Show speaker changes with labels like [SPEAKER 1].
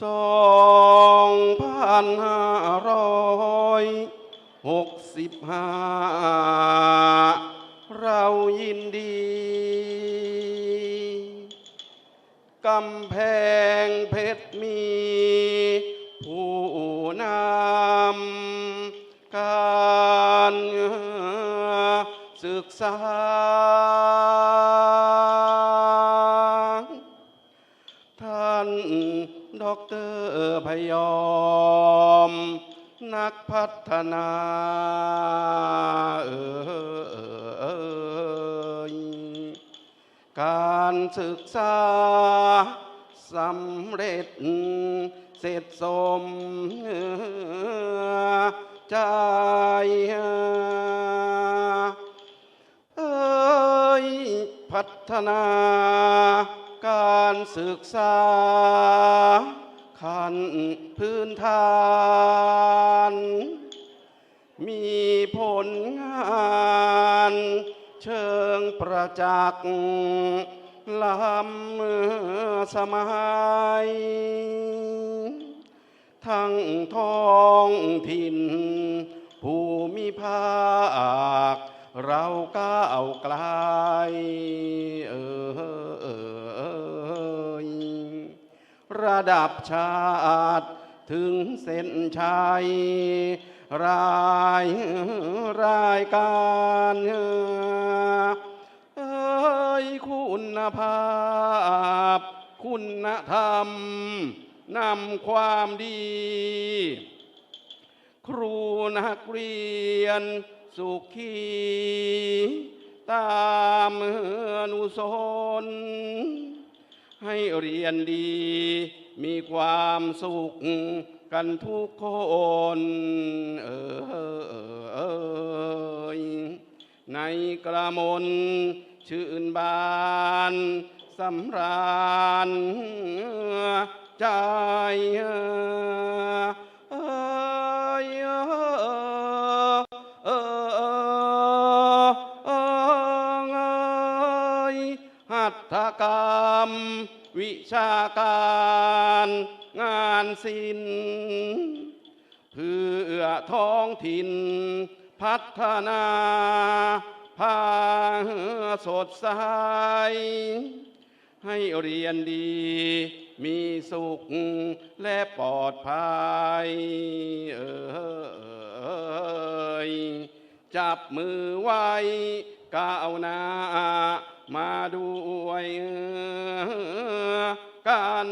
[SPEAKER 1] สองพันห้าร้อยหกสิบห้าเรายินดีกำแพงเพชรมี ผู้นำการศึกษา ท่านดอกเตอร์พยอม นักพัฒนาเอ่ยการศึกษาสำเร็จเสร็จสมใจเอ้ยพัฒนา การศึกษา ขั้นพื้นฐาน มีผลงานเชิงประจักษ์ล้ำสมัย ทั้งท้องถิ่น ภูมิภาค เราก้าวไกล ระดับชาติถึงเส้นชัยรายรายการเอ้ยคุณภาพ คุณธรรมนำความดี ครูนักเรียนสุขีตามอนุสน ให้เรียนดี มีความสุขกันทุกคนเออในกระมนชื่นบานสำราญใจ หัตถกรรม วิชาการงานศิลป์เพื่อท้องถิ่น พัฒนาพาสดใสให้เรียนดี มีสุขและปลอดภัยเอยจับมือไว้ก้าวหน้า มาด้วยกัน